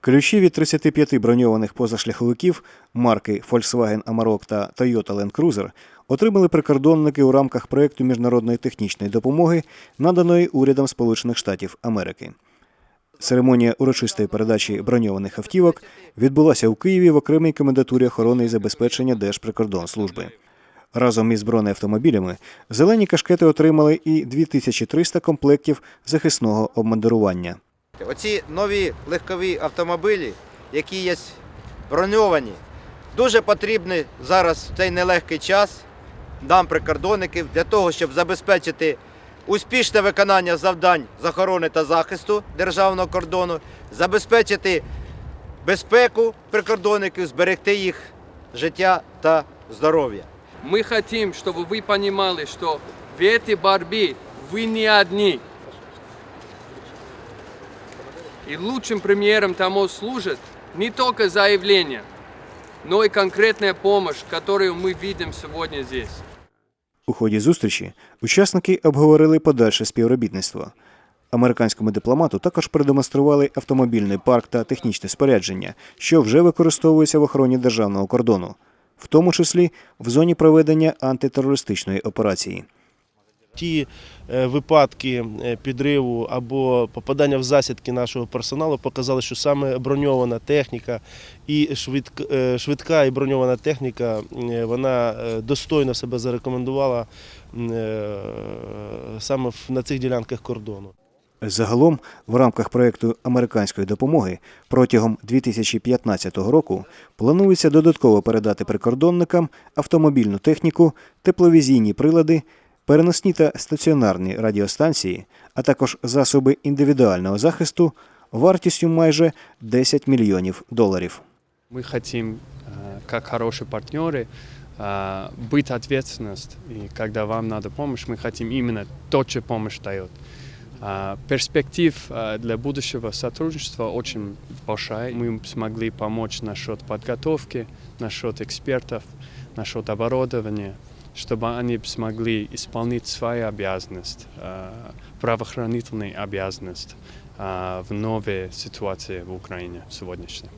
Ключі від 35 броньованих позашляховиків марки Volkswagen Amarok та Toyota Land Cruiser отримали прикордонники у рамках проєкту міжнародної технічної допомоги, наданої урядом Сполучених Штатів Америки. Церемонія урочистої передачі броньованих автівок відбулася у Києві в окремій комендатурі охорони і забезпечення Держприкордонслужби. Разом із бронеавтомобілями зелені кашкети отримали і 2300 комплектів захисного обмундирування. Оці нові легкові автомобілі, які є броньовані, дуже потрібні зараз в цей нелегкий час нам, прикордонників, для того, щоб забезпечити успішне виконання завдань з охорони та захисту державного кордону, забезпечити безпеку прикордонників, зберегти їх життя та здоров'я. Мы хотим, чтобы вы понимали, что в этой борьбе вы не одни. И лучшим примером тому служит не только заявление, но и конкретная помощь, которую мы видим сегодня здесь. У ході зустрічі учасники обговорили подальше співробітництво. Американському дипломату також продемонстрували автомобільний парк та технічне спорядження, що вже використовується в охороні державного кордону, в тому числі в зоні проведення антитерористичної операції. Ті е, випадки е, підриву або попадання в засідки нашого персоналу показали, що саме броньована техніка і швидка, е, і броньована техніка вона достойно себе зарекомендувала саме на цих ділянках кордону. Загалом, в рамках проєкту американської допомоги протягом 2015 року планується додатково передати прикордонникам автомобільну техніку, тепловізійні прилади, переносні та стаціонарні радіостанції, а також засоби індивідуального захисту вартістю майже 10 мільйонів доларів. Мы хотим, э, как хорошие партнеры, э, быть ответственность. И когда вам надо помощь, мы хотим именно то, что помощь дает. А, Перспектив э, для будущего сотрудничества очень большая. Мы смогли помочь насчет подготовки, насчет экспертов, насчет оборудования, чтобы они смогли исполнить свою обязанность, э, правоохранительную обязанность э, в новой ситуации в Украине сегодняшней.